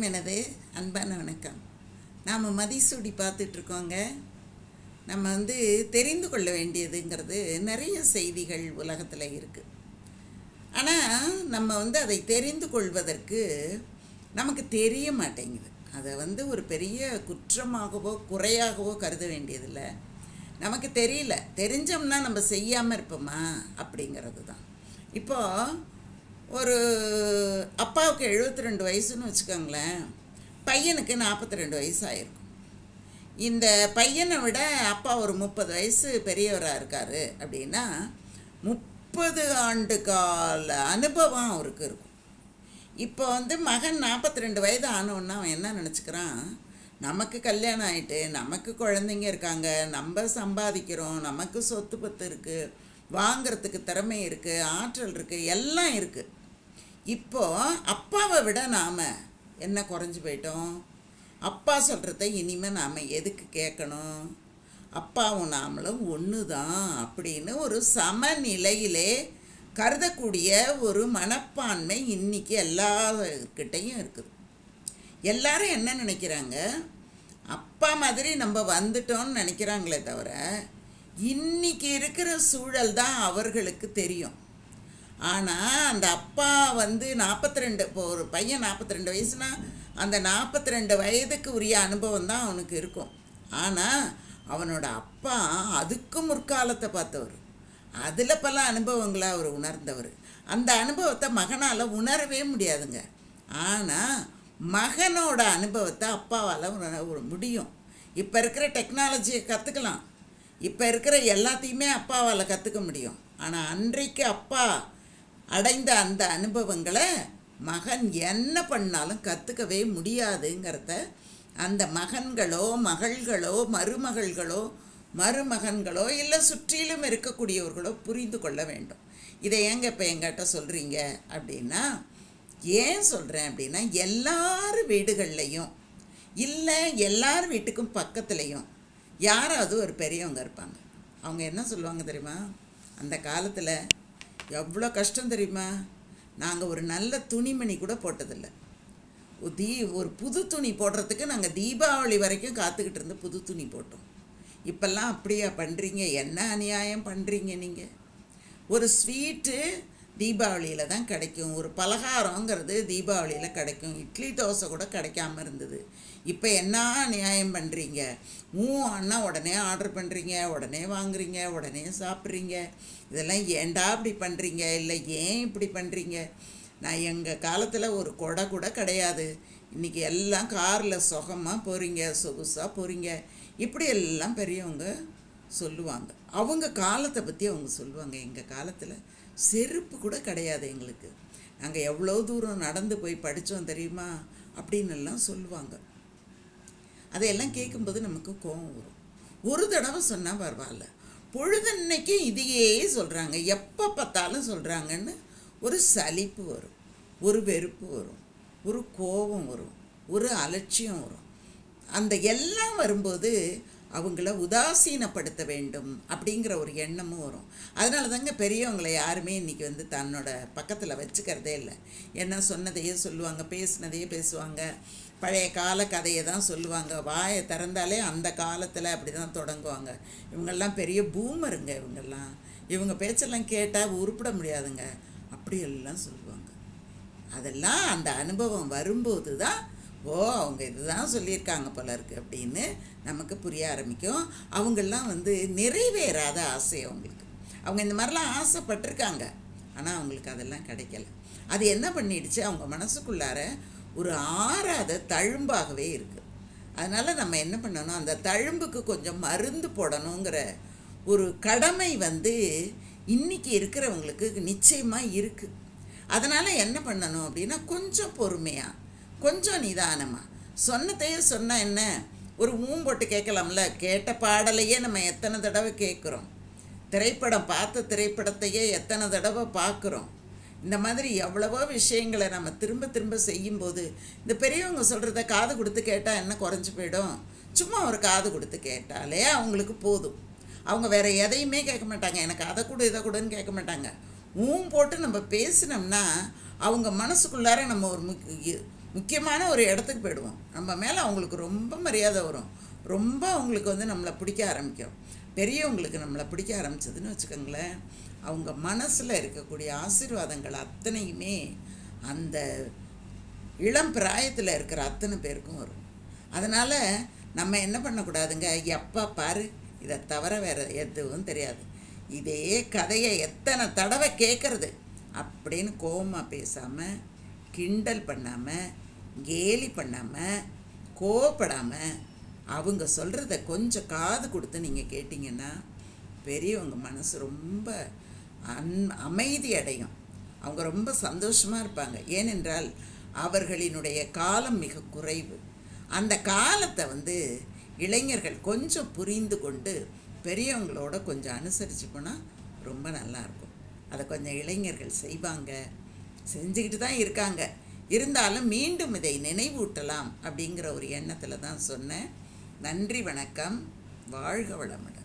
எனது அன்பான வணக்கம். நாம் மதிசூடி பார்த்துட்ருக்கோங்க. நம்ம வந்து தெரிந்து கொள்ள வேண்டியதுங்கிறது நிறைய செய்திகள் உலகத்தில் இருக்குது ஆனால் நம்ம வந்து அதை தெரிந்து கொள்வதற்கு நமக்கு தெரிய மாட்டேங்குது. அதை வந்து ஒரு பெரிய குற்றமாகவோ குறையாகவோ கருத வேண்டியதில்லை. நமக்கு தெரியல. தெரிஞ்சோம்னா நம்ம செய்யாமல் இருப்போமா? அப்படிங்கிறது தான் இப்போது ஒரு அப்பாவுக்கு எழுபத்தி ரெண்டு வயசுன்னு வச்சுக்கோங்களேன். பையனுக்கு நாற்பத்தி ரெண்டு வயசு ஆயிருக்கும் இந்த பையனை விட அப்பா ஒரு முப்பது வயசு பெரியவராக இருக்கார் அப்படின்னா முப்பது ஆண்டு கால அனுபவம் அவருக்கு இருக்கும். இப்போ வந்து மகன் நாற்பத்தி ரெண்டு வயது ஆனோன்னா அவன் என்ன நினச்சிக்கிறான்? நமக்கு கல்யாணம் ஆயிட்டு நமக்கு குழந்தைங்க இருக்காங்க நம்ம சம்பாதிக்கிறோம் நமக்கு சொத்து பத்து இருக்குது வாங்கிறதுக்கு திறமை இருக்குது ஆற்றல் இருக்குது எல்லாம் இருக்குது இப்போ அப்பாவை விட நாம் என்ன குறைஞ்சி போயிட்டோம்? அப்பா சொல்கிறத இனிமேல் நாம் எதுக்கு கேட்கணும்? அப்பாவும் நாமளும் ஒன்று தான் அப்படின்னு ஒரு சமநிலையிலே கருதக்கூடிய ஒரு மனப்பான்மை இன்னைக்கு எல்லார்கிட்டையும் இருக்குது. எல்லாரும் என்ன நினைக்கிறாங்க? அப்பா மாதிரி நம்ம வந்துட்டோம்னு நினைக்கிறாங்களே தவிர இன்னைக்கு இருக்கிற சூழல் தான் அவர்களுக்கு தெரியும். ஆனால் அந்த அப்பா வந்து நாற்பத்தி ரெண்டு இப்போ ஒரு பையன் நாற்பத்தி ரெண்டு வயசுனா அந்த நாற்பத்தி ரெண்டு வயதுக்கு உரிய அனுபவம் தான் அவனுக்கு இருக்கும். ஆனால் அவனோட அப்பா அதுக்கு முற்காலத்தை பார்த்தவர். அதில் பல அனுபவங்களை அவர் உணர்ந்தவர். அந்த அனுபவத்தை மகனால் உணரவே முடியாதுங்க. ஆனால் மகனோட அனுபவத்தை அப்பாவால் உணர முடியும். இப்போ இருக்கிற டெக்னாலஜியை கற்றுக்கலாம் இப்போ இருக்கிற எல்லாத்தையுமே அப்பாவால் கற்றுக்க முடியும். ஆனால் அன்றைக்கு அப்பா அடைந்த அந்த அனுபவங்களை மகன் என்ன பண்ணாலும் கற்றுக்கவே முடியாதுங்கிறத அந்த மகன்களோ மகள்களோ மருமகள்களோ மருமகன்களோ இல்லை சுற்றிலும் இருக்கக்கூடியவர்களோ புரிந்து கொள்ள வேண்டும். இதை ஏங்க இப்போ எங்கிட்ட சொல்கிறீங்க அப்படின்னா ஏன் சொல்கிறேன் அப்படின்னா எல்லார் வீடுகள்லையும் இல்லை எல்லார் வீட்டுக்கும் பக்கத்துலேயும் யாராவது ஒரு பெரியவங்க இருப்பாங்க. அவங்க என்ன சொல்லுவாங்க தெரியுமா? அந்த காலத்தில் எவ்வளோ கஷ்டம் தெரியுமா? நாங்கள் ஒரு நல்ல துணிமணி கூட போட்டதில்லை. தீ ஒரு புது துணி போடுறதுக்கு நாங்கள் தீபாவளி வரைக்கும் காத்துக்கிட்டு இருந்து புது துணி போட்டோம். இப்போல்லாம் அப்படியா பண்ணுறீங்க என்ன அநியாயம் பண்ணுறீங்க நீங்கள் ஒரு ஸ்வீட்டு தீபாவளியில் தான் கிடைக்கும். ஒரு பலகாரங்கிறது தீபாவளியில் கிடைக்கும். இட்லி தோசை கூட கிடைக்காம இருந்தது. இப்போ என்ன நியாயம் பண்ணுறீங்க மூ அண்ணா உடனே ஆர்டர் பண்ணுறீங்க உடனே வாங்குறீங்க உடனே சாப்பிட்றீங்க. இதெல்லாம் ஏன்டா இப்படி பண்ணுறீங்க இல்லை ஏன் இப்படி பண்ணுறீங்க நான் எங்கள் காலத்தில் ஒரு கொடை கூட கிடையாது. இன்றைக்கி எல்லாம் காரில் சுகமாக போகிறீங்க சொகுசாக போகிறீங்க இப்படி எல்லாம் பெரியவங்க சொல்லுவாங்க. அவங்க காலத்தை பற்றி அவங்க சொல்லுவாங்க. எங்கள் காலத்தில் செருப்பு கூட கிடையாது எங்களுக்கு. நாங்கள் எவ்வளோ தூரம் நடந்து போய் படித்தோம் தெரியுமா? அப்படின்னு எல்லாம் சொல்லுவாங்க. அதையெல்லாம் கேட்கும்போது நமக்கு கோபம் வரும். ஒரு தடவை சொன்னால் பரவாயில்ல. பொழுதன்னைக்கும் இதையே சொல்கிறாங்க எப்போ பார்த்தாலும் சொல்கிறாங்கன்னு ஒரு சலிப்பு வரும். ஒரு வெறுப்பு வரும். ஒரு கோபம் வரும். ஒரு அலட்சியம் வரும். அந்த எல்லாம் வரும்போது அவங்கள உதாசீனப்படுத்த வேண்டும் அப்படிங்கிற ஒரு எண்ணமும் வரும். அதனால தாங்க பெரியவங்களை யாருமே இன்றைக்கி வந்து தன்னோட பக்கத்தில் வச்சுக்கிறதே இல்லை. என்ன சொன்னதையே சொல்லுவாங்க பேசினதையே பேசுவாங்க. பழைய கால கதையை தான் சொல்லுவாங்க. வாயை திறந்தாலே அந்த காலத்தில் அப்படி தான் தொடங்குவாங்க. இவங்கெல்லாம் பெரிய பூமருங்க இவங்கெல்லாம். இவங்க பேச்செல்லாம் கேட்டால் உருப்பிட முடியாதுங்க. அப்படியெல்லாம் சொல்லுவாங்க. அதெல்லாம் அந்த அனுபவம் வரும்போது தான் ஓ அவங்க இதுதான் சொல்லியிருக்காங்க போல இருக்கு அப்படின்னு நமக்கு புரிய ஆரம்பிக்கும். அவங்கெல்லாம் வந்து நிறைவேறாத ஆசை அவங்களுக்கு. அவங்க இந்த மாதிரிலாம் ஆசைப்பட்டிருக்காங்க. ஆனால் அவங்களுக்கு அதெல்லாம் கிடைக்கல. அது என்ன பண்ணிடுச்சு? அவங்க மனசுக்குள்ளார ஒரு ஆறாத தழும்பாகவே இருக்குது அதனால் நம்ம என்ன பண்ணணும்? அந்த தழும்புக்கு கொஞ்சம் மருந்து போடணுங்கிற ஒரு கடமை வந்து இன்றைக்கி இருக்கிறவங்களுக்கு நிச்சயமாக இருக்குது அதனால் என்ன பண்ணணும் அப்படின்னா கொஞ்சம் பொறுமையாக கொஞ்சம் நிதானமாக சொன்னதையே சொன்னால் என்ன? ஒரு ஊம்போட்டு கேட்கலாம்ல? கேட்ட பாடலையே நம்ம எத்தனை தடவை கேட்குறோம்? திரைப்படம் பார்த்த திரைப்படத்தையே எத்தனை தடவை பார்க்குறோம்? இந்த மாதிரி எவ்வளவோ விஷயங்களை நம்ம திரும்ப திரும்ப செய்யும்போது இந்த பெரியவங்க சொல்கிறத காது கொடுத்து கேட்டால் என்ன குறைஞ்சி போயிடும்? சும்மா ஒரு காது கொடுத்து கேட்டாலே அவங்களுக்கு போதும். அவங்க வேறு எதையுமே கேட்க மாட்டாங்க. எனக்கு அதை கொடு இதை கொடுன்னு கேட்க மாட்டாங்க. ஊம் போட்டு நம்ம பேசினோம்னா அவங்க மனசுக்குள்ளார நம்ம ஒரு முக் முக்கியமான ஒரு இடத்துக்கு போயிடுவோம். நம்ம மேலே அவங்களுக்கு ரொம்ப மரியாதை வரும். ரொம்ப அவங்களுக்கு வந்து நம்மளை பிடிக்க ஆரம்பிக்கும். பெரியவங்களுக்கு நம்மளை பிடிக்க ஆரம்பிச்சதுன்னு வச்சுக்கோங்களேன் அவங்க மனசில் இருக்கக்கூடிய ஆசீர்வாதங்கள் அத்தனையுமே அந்த இளம் பிராயத்தில் இருக்கிற அத்தனை பேருக்கும் வரும். அதனால் நம்ம என்ன பண்ணக்கூடாதுங்க? எப்பா பாரு இதை தவிர வேறு எதுவும் தெரியாது. இதே கதையை எத்தனை தடவை கேட்குறது அப்படின்னு கோபமாக பேசாமல் கிண்டல் பண்ணாமல் கேலி பண்ணாமல் கோவப்படாமல் அவங்க சொல்கிறத கொஞ்சம் காது கொடுத்து நீங்கள் கேட்டிங்கன்னா பெரியவங்க மனசு ரொம்ப அன் அமைதி அடையும். அவங்க ரொம்ப சந்தோஷமாக இருப்பாங்க. ஏனென்றால் அவர்களினுடைய காலம் மிக குறைவு. அந்த காலத்தை வந்து இளைஞர்கள் கொஞ்சம் புரிந்து கொண்டு பெரியவங்களோட கொஞ்சம் அனுசரித்து போனால் ரொம்ப நல்லாயிருக்கும் அதை கொஞ்சம் இளைஞர்கள் செய்வாங்க. செஞ்சுக்கிட்டு தான் இருக்காங்க. இருந்தாலும் மீண்டும் இதை நினைவூட்டலாம் அப்படிங்கிற ஒரு எண்ணத்தில் தான் சொன்னேன். நன்றி வணக்கம். வாழ்க வளமுடன்.